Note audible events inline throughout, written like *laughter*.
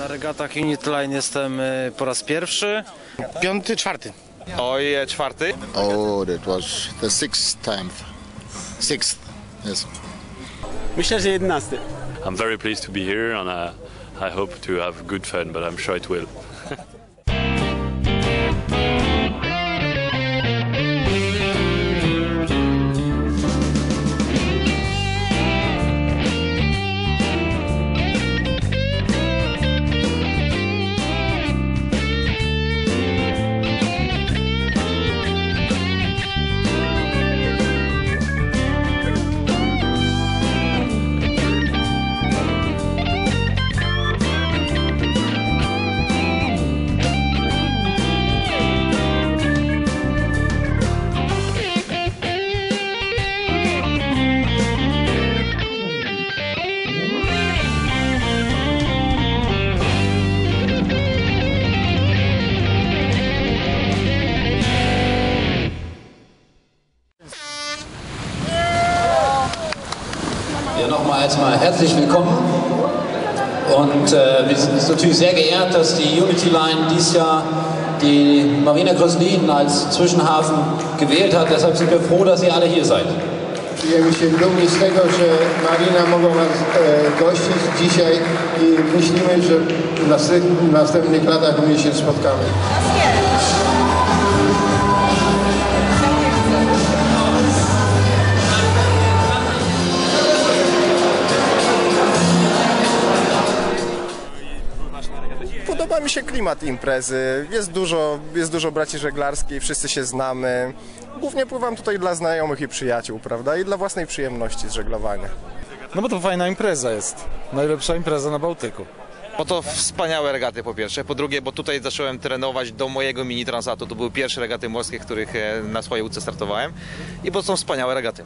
Na regatach Unity Line jestem y, po raz pierwszy. Piąty, czwarty. Oj, e, czwarty. Oh, that was the sixth time. Sixth, yes. Myślę, że 11. I'm very pleased to be here and uh, I hope to have good fun, but I'm sure it will. *laughs* nochmal erstmal herzlich willkommen. Und äh, wir sind natürlich sehr geehrt, dass die Unity Line dieses Jahr die Marina Groslin als Zwischenhafen gewählt hat. Deshalb sind wir froh, dass ihr alle hier seid. Czujemy się dumni z tego, że Marina mogła nas e, gościć dzisiaj i myślimy, że w następnych latach my się spotkamy. Się klimat imprezy. Jest dużo, jest dużo braci żeglarskiej, wszyscy się znamy. Głównie pływam tutaj dla znajomych i przyjaciół, prawda? I dla własnej przyjemności z żeglowania. No bo to fajna impreza jest. Najlepsza impreza na Bałtyku. Bo to wspaniałe regaty po pierwsze. Po drugie, bo tutaj zacząłem trenować do mojego mini transatu. To były pierwsze regaty morskie, których e, na swojej łódce startowałem. I bo są wspaniałe regaty.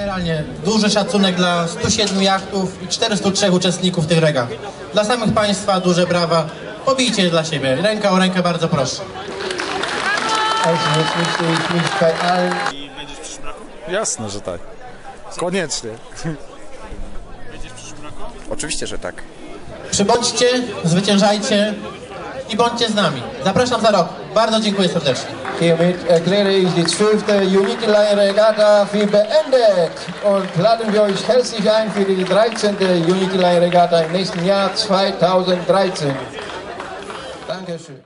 Generalnie duży szacunek dla 107 jachtów i 403 uczestników tych regat. Dla samych Państwa duże brawa. Pobijcie dla siebie. Ręka o rękę bardzo proszę. Allen Jasne, że tak. Koniecznie. Oczywiście, że tak. Przybądźcie, zwyciężajcie i bądźcie z nami. Zapraszam za rok. Bardzo dziękuję serdecznie. Hiermit erkläre ich die 12. Unity Line Regatta für beendet und laden wir euch herzlich ein für die 13. Unity Line Regatta im nächsten Jahr 2013. Dankeschön.